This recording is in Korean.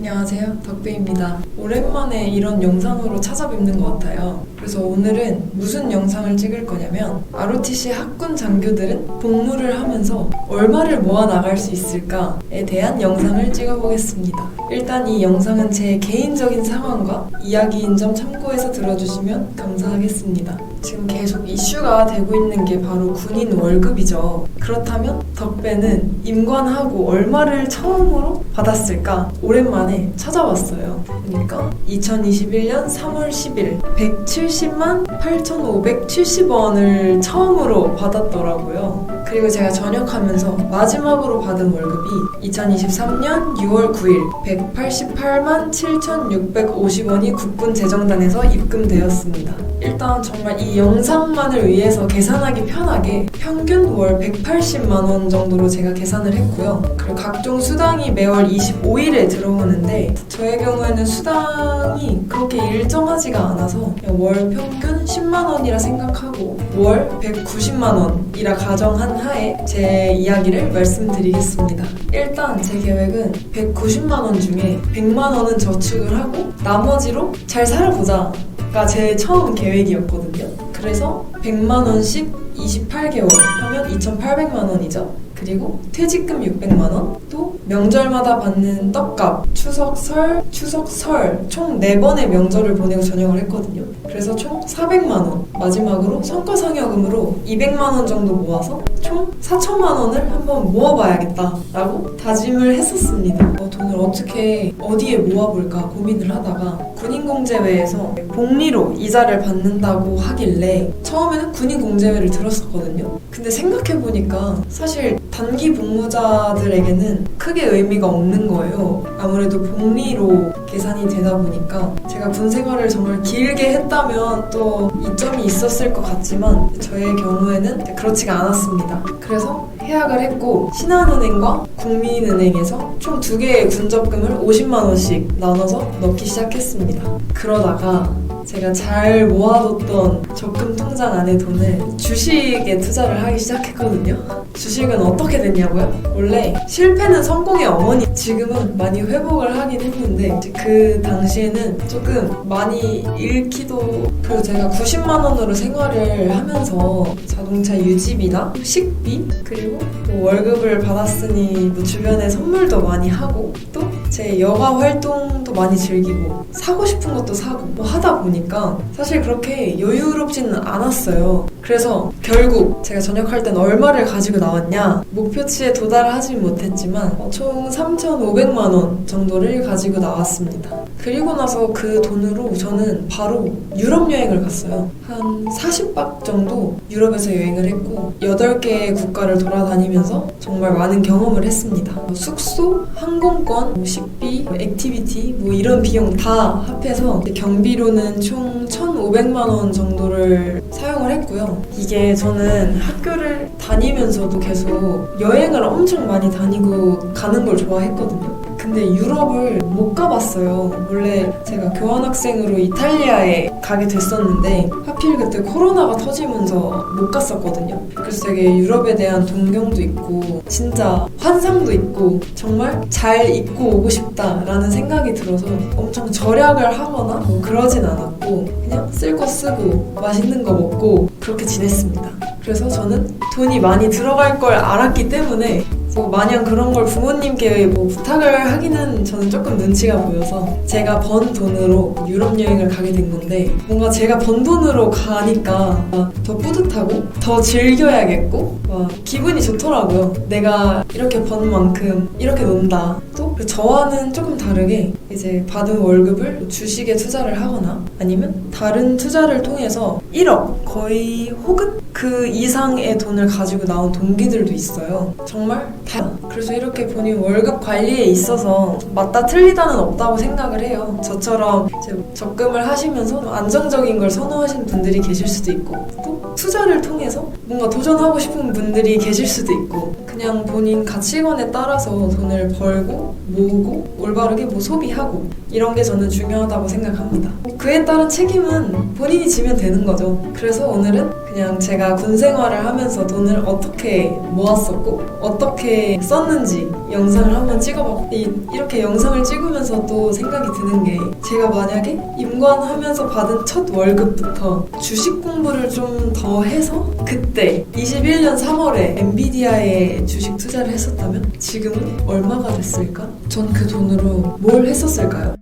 안녕하세요. 덕배입니다. 오랜만에 이런 영상으로 찾아뵙는 것 같아요. 그래서 오늘은 무슨 영상을 찍을 거냐면 ROTC 학군 장교들은 복무를 하면서 얼마를 모아 나갈 수 있을까에 대한 영상을 찍어보겠습니다. 일단 이 영상은 제 개인적인 상황과 이야기인 점 참고해서 들어주시면 감사하겠습니다. 지금 계속 이슈가 되고 있는 게 바로 군인 월급이죠. 그렇다면 덕배는 임관하고 얼마를 처음으로 받았을까? 오랜만에 찾아봤어요. 그러니까 2021년 3월 10일 170만 8,570원을 처음으로 받았더라고요. 그리고 제가 전역하면서 마지막으로 받은 월급이 2023년 6월 9일 188만 7,650원이 국군 재정단에서 입금되었습니다. 일단 정말 이 영상만을 위해서 계산하기 편하게 평균 월 180만 원 정도로 제가 계산을 했고요. 그리고 각종 수당이 매월 25일에 들어오는데 저의 경우에는 수당이 그렇게 일정하지가 않아서 월 평균 10만 원이라 생각하고 월 190만 원이라 가정한 하에 제 이야기를 말씀드리겠습니다. 일단 제 계획은 190만 원 중에 100만 원은 저축을 하고 나머지로 잘 살아보자. 가제 처음 계획이었거든요. 그래서 100만 원씩 28개월 하면 2,800만 원이죠. 그리고 퇴직금 600만 원, 또 명절마다 받는 떡값, 추석, 설, 추석, 설 총 4번의 명절을 보내고 전역을 했거든요. 그래서 총 400만 원, 마지막으로 성과 상여금으로 200만 원 정도 모아서 총 4천만 원을 한번 모아봐야겠다라고 다짐을 했었습니다. 어, 돈을 어떻게 어디에 모아볼까 고민을 하다가 군인공제회에서 복리로 이자를 받는다고 하길래 처음에는 군인공제회를 들었었거든요. 근데 생각해보니까 사실 단기 복무자들에게는 크게 의미가 없는 거예요. 아무래도 복리로 계산이 되다 보니까 제가 군 생활을 정말 길게 했다면 또 이점이 있었을 것 같지만 저의 경우에는 그렇지가 않았습니다. 그래서 해약을 했고 신한은행과 국민은행에서 총 두 개의 군적금을 50만 원씩 나눠서 넣기 시작했습니다. 그러다가 제가 잘 모아뒀던 적금 통장 안에 돈을 주식에 투자를 하기 시작했거든요. 주식은 어떻게 됐냐고요? 원래 실패는 성공의 어머니. 지금은 많이 회복을 하긴 했는데 그 당시에는 조금 많이 잃기도 그리고 제가 90만 원으로 생활을 하면서 자동차 유지비나 식비 그리고 뭐 월급을 받았으니 뭐 주변에 선물도 많이 하고 또 제 여가 활동도 많이 즐기고 사고 싶은 것도 사고 뭐 하다 보니까 사실 그렇게 여유롭지는 않았어요. 그래서 결국 제가 전역할 땐 얼마를 가지고 나왔냐 목표치에 도달하진 못했지만 어, 총 3,500만 원 정도를 가지고 나왔습니다. 그리고 나서 그 돈으로 저는 바로 유럽 여행을 갔어요. 한 40박 정도 유럽에서 여행을 했고 8개의 국가를 돌아다니면서 정말 많은 경험을 했습니다. 뭐 숙소, 항공권, 뭐 식비, 뭐 액티비티 뭐 이런 비용 다 합해서 경비로는 총 1,500만 원 정도를 사용을 했고요. 이게 저는 학교를 다니면서도 계속 여행을 엄청 많이 다니고 가는 걸 좋아했거든요. 근데 유럽을 못 가봤어요. 원래 제가 교환학생으로 이탈리아에 가게 됐었는데 하필 그때 코로나가 터지면서 못 갔었거든요. 그래서 되게 유럽에 대한 동경도 있고 진짜 환상도 있고 정말 잘 입고 오고 싶다라는 생각이 들어서 엄청 절약을 하거나 뭐 그러진 않았고 그냥 쓸 거 쓰고 맛있는 거 먹고 그렇게 지냈습니다. 그래서 저는 돈이 많이 들어갈 걸 알았기 때문에 뭐 마냥 그런 걸 부모님께 뭐 부탁을 하기는 저는 조금 눈치가 보여서 제가 번 돈으로 유럽 여행을 가게 된 건데 뭔가 제가 번 돈으로 가니까 더 뿌듯하고 더 즐겨야겠고 막 기분이 좋더라고요. 내가 이렇게 번 만큼 이렇게 논다. 또 저와는 조금 다르게 이제 받은 월급을 주식에 투자를 하거나 아니면 다른 투자를 통해서 1억 거의 혹은 그 이상의 돈을 가지고 나온 동기들도 있어요. 정말 다. 그래서 이렇게 본인 월급 관리에 있어서 맞다 틀리다는 없다고 생각을 해요. 저처럼 적금을 하시면서 안정적인 걸 선호하시는 분들이 계실 수도 있고 또 투자를 통해서 뭔가 도전하고 싶은 분들이 계실 수도 있고 그냥 본인 가치관에 따라서 돈을 벌고 모으고 올바르게 뭐 소비하고 이런 게 저는 중요하다고 생각합니다. 그에 따른 책임은 본인이 지면 되는 거죠. 그래서 오늘은 그냥 제가 군 생활을 하면서 돈을 어떻게 모았었고 어떻게 썼는지 영상을 한번 찍어봤고 이- 이렇게 영상을 찍으면서 또 생각이 드는 게 제가 만약에 임관하면서 받은 첫 월급부터 주식 공부를 좀더 해서 그때 21년 3월에 엔비디아에 주식 투자를 했었다면 지금은 얼마가 됐을까? 전 그 돈으로 뭘 했었을까요?